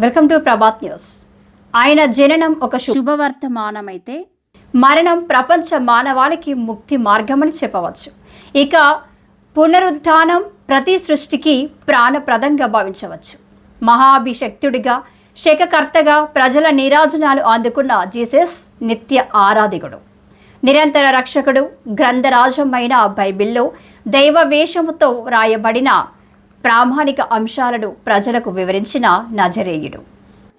Welcome to Prabhat news. ఆయన జననం ఒక శుభవర్తమానమైతే మరణం ప్రపంచ మానవాళికి ముక్తి మార్గమని చెప్పవచ్చు. ఇక పునరుద్ధానం ప్రతి సృష్టికి ప్రాణప్రదంగా భావించవచ్చు. మహాభిషక్తుడిగా శకకర్తగా ప్రజల నీరాజనాలు అందుకున్న జీసస్ నిత్య ఆరాధికుడు. నిరంతర రక్షకుడు గ్రంథరాజమైన బైబిల్లో దైవ వేషముతో రాయబడిన ప్రామాణిక అంశాలను ప్రజలకు వివరించిన నజరేయుడు.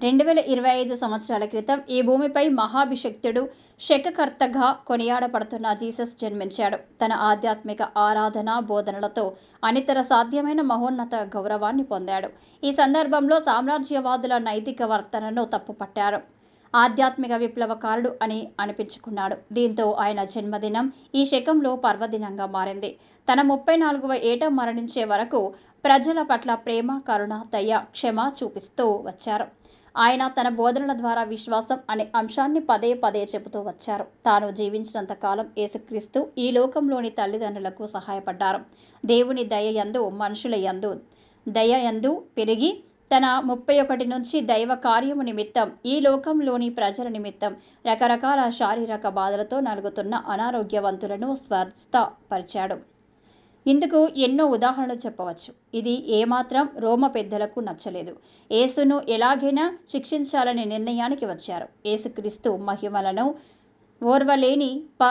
రెండు వేల ఇరవై ఐదు సంవత్సరాల క్రితం ఈ భూమిపై మహాభిషక్తుడు శకకర్తగా కొనియాడబడుతున్న జీసస్ జన్మించాడు. తన ఆధ్యాత్మిక ఆరాధన బోధనలతో అనితర సాధ్యమైన మహోన్నత గౌరవాన్ని పొందాడు. ఈ సందర్భంలో సామ్రాజ్యవాదుల నైతిక వర్తనను తప్పుపట్టారు. ఆధ్యాత్మిక విప్లవకారుడు అని అనిపించుకున్నాడు. దీంతో ఆయన జన్మదినం ఈ శకంలో పర్వదినంగా మారింది. తన ముప్పై నాలుగవ ఏట మరణించే వరకు ప్రజల పట్ల ప్రేమ కరుణ దయ క్షమ చూపిస్తూ వచ్చారు. ఆయన తన బోధనల ద్వారా విశ్వాసం అనే అంశాన్ని పదే పదే చెబుతూ వచ్చారు. తాను జీవించినంత కాలం యేసుక్రీస్తు ఈ లోకంలోని తల్లిదండ్రులకు సహాయపడ్డారు. దేవుని దయ యందు మనుషుల యందు దయ యందు పెరిగి తన ముప్పై ఒకటి నుంచి దైవ కార్యము నిమిత్తం ఈ లోకంలోని ప్రజల నిమిత్తం రకరకాల శారీరక బాధలతో నలుగుతున్న అనారోగ్యవంతులను స్వస్థపరిచాడు. ఇందుకు ఎన్నో ఉదాహరణలు చెప్పవచ్చు. ఇది ఏమాత్రం రోమ పెద్దలకు నచ్చలేదు. యేసును ఎలాగైనా శిక్షించాలనే నిర్ణయానికి వచ్చారు. యేసుక్రీస్తు మహిమలను ఓర్వలేని ప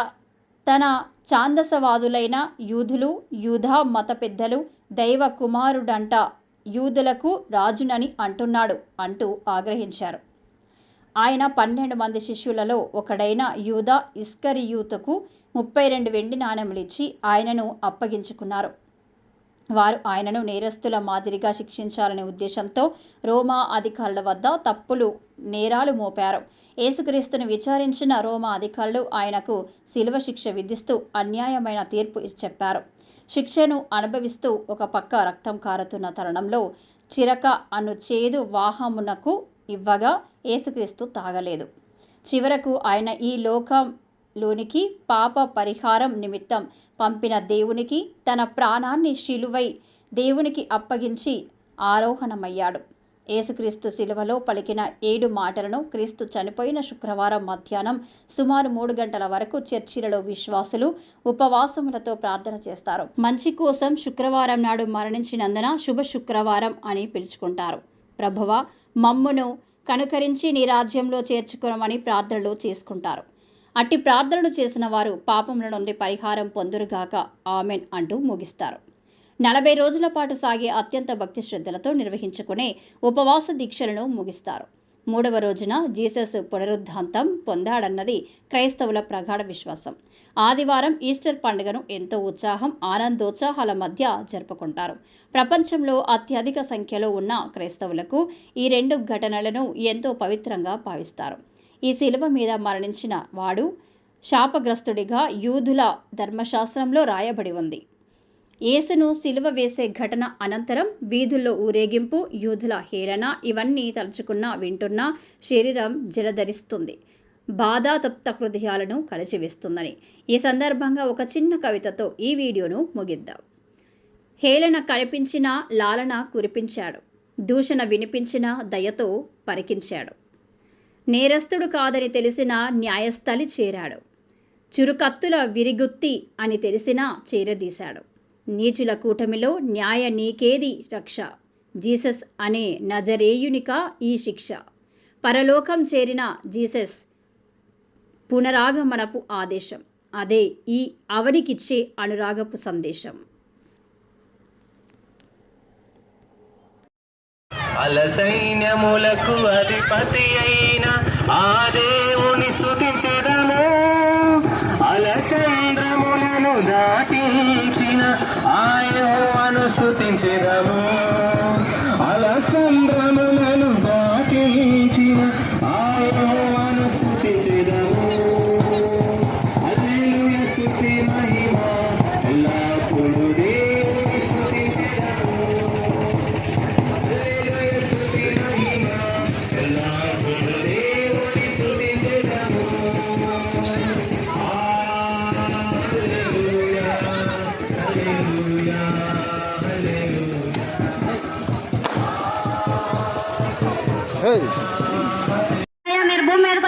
తన ఛాందసవాదులైన యూధులు యూధా మత పెద్దలు దైవ కుమారుడంట యూదులకు రాజునని అంటున్నాడు అంటూ ఆగ్రహించారు. ఆయన పన్నెండు మంది శిష్యులలో ఒకడైన యూదా ఇస్కరియూతకు ముప్పై రెండు వెండి నాణెములిచ్చి ఆయనను అప్పగించుకున్నారు. వారు ఆయనను నేరస్తుల మాదిరిగా శిక్షించాలనే ఉద్దేశంతో రోమా అధికారుల వద్ద తప్పులు నేరాలు మోపారు. యేసుక్రీస్తును విచారించిన రోమా అధికారులు ఆయనకు శిలువ శిక్ష విధిస్తూ అన్యాయమైన తీర్పు చెప్పారు. శిక్షను అనుభవిస్తూ ఒక పక్క రక్తం కారుతున్న తరుణంలో చిరక అను చేదు వాహమునకు ఇవ్వగా యేసుక్రీస్తు తాగలేదు. చివరకు ఆయన ఈ లోకంలోనికి పాప పరిహారం నిమిత్తం పంపిన దేవునికి తన ప్రాణాన్ని శిలువై దేవునికి అప్పగించి ఆరోహణమయ్యాడు. యేసుక్రీస్తు శిలువలో పలికిన ఏడు మాటలను క్రీస్తు చనిపోయిన శుక్రవారం మధ్యాహ్నం సుమారు మూడు గంటల వరకు చర్చిలలో విశ్వాసులు ఉపవాసములతో ప్రార్థన చేస్తారు. మంచి కోసం శుక్రవారం నాడు మరణించినందున శుభ శుక్రవారం అని పిలుచుకుంటారు. ప్రభువ మమ్మును కనుకరించి నీ రాజ్యంలో చేర్చుకోమని ప్రార్థనలు చేసుకుంటారు. అట్టి ప్రార్థనలు చేసిన వారు పాపముల నుండి పరిహారం పొందురుగాక. ఆమెన్ అంటూ ముగిస్తారు. నలభై రోజుల పాటు సాగే అత్యంత భక్తి శ్రద్ధలతో నిర్వహించుకునే ఉపవాస దీక్షలను ముగిస్తారు. మూడవ రోజున జీసస్ పునరుద్ధాంతం పొందాడన్నది క్రైస్తవుల ప్రగాఢ విశ్వాసం. ఆదివారం ఈస్టర్ పండుగను ఎంతో ఉత్సాహం ఆనందోత్సాహాల మధ్య జరుపుకుంటారు. ప్రపంచంలో అత్యధిక సంఖ్యలో ఉన్న క్రైస్తవులకు ఈ రెండు ఘటనలను ఎంతో పవిత్రంగా భావిస్తారు. ఈ శిలువ మీద మరణించిన వాడు శాపగ్రస్తుడిగా యూదుల ధర్మశాస్త్రంలో రాయబడి ఉంది. యేసును సిలువ వేసే ఘటన అనంతరం వీధుల్లో ఊరేగింపు యూదుల హేళన ఇవన్నీ తలుచుకున్నా వింటున్నా శరీరం జలధరిస్తుంది. బాధాతప్త హృదయాలను కలిచివేస్తుందని. ఈ సందర్భంగా ఒక చిన్న కవితతో ఈ వీడియోను ముగిద్దాం. హేళన కనిపించిన లాలన కురిపించాడు. దూషణ వినిపించిన దయతో పరికించాడు. నేరస్తుడు కాదని తెలిసిన న్యాయస్థలి చేరాడు. చురుకత్తుల విరిగుత్తి అని తెలిసినా చేరదీశాడు. నీచుల కూటమిలో న్యాయ నీకేది రక్ష? జీసస్ అనే నజరేయునిక ఈ శిక్ష? పరలోకం చేరిన జీసస్ పునరాగమనపు ఆదేశం. అదే ఈ అవనికిచ్చే అనురాగపు సందేశం. అలసైన్యములకు అధిపతి అయిన ఆదే స్థుతించేదాము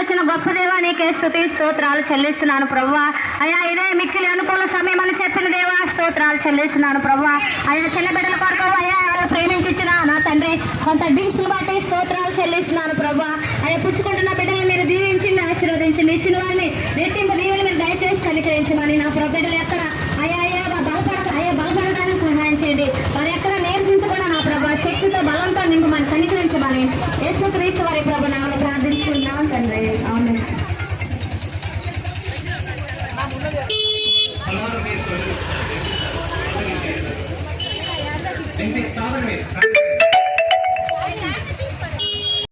గొప్ప దేవా నీకే స్థుతి స్తోత్రాలు చెల్లిస్తున్నాను ప్రభా అయ్యా ఇదే మిక్కిలి అనుకూల సమయం అని చెప్పిన దేవా స్తోత్రాలు చెల్లిస్తున్నాను ప్రభా అయ్యా చిన్న బిడ్డల కొరకు అయ్యా ఎవరు ప్రేమించి ఇచ్చిన నా తండ్రి కొంత డ్రింక్స్ బట్టి స్తోత్రాలు చెల్లిస్తున్నాను ప్రభా అయ్యా పుచ్చుకుంటున్న బిడ్డలు మీరు దీవించింది ఆశీర్వదించండి ఇచ్చిన వారిని రెట్టింపు దీవులు మీరు దయచేసి కనికరించమని నా ప్రబిడ్డలు ఎక్కడ? అయ్యా కాదండి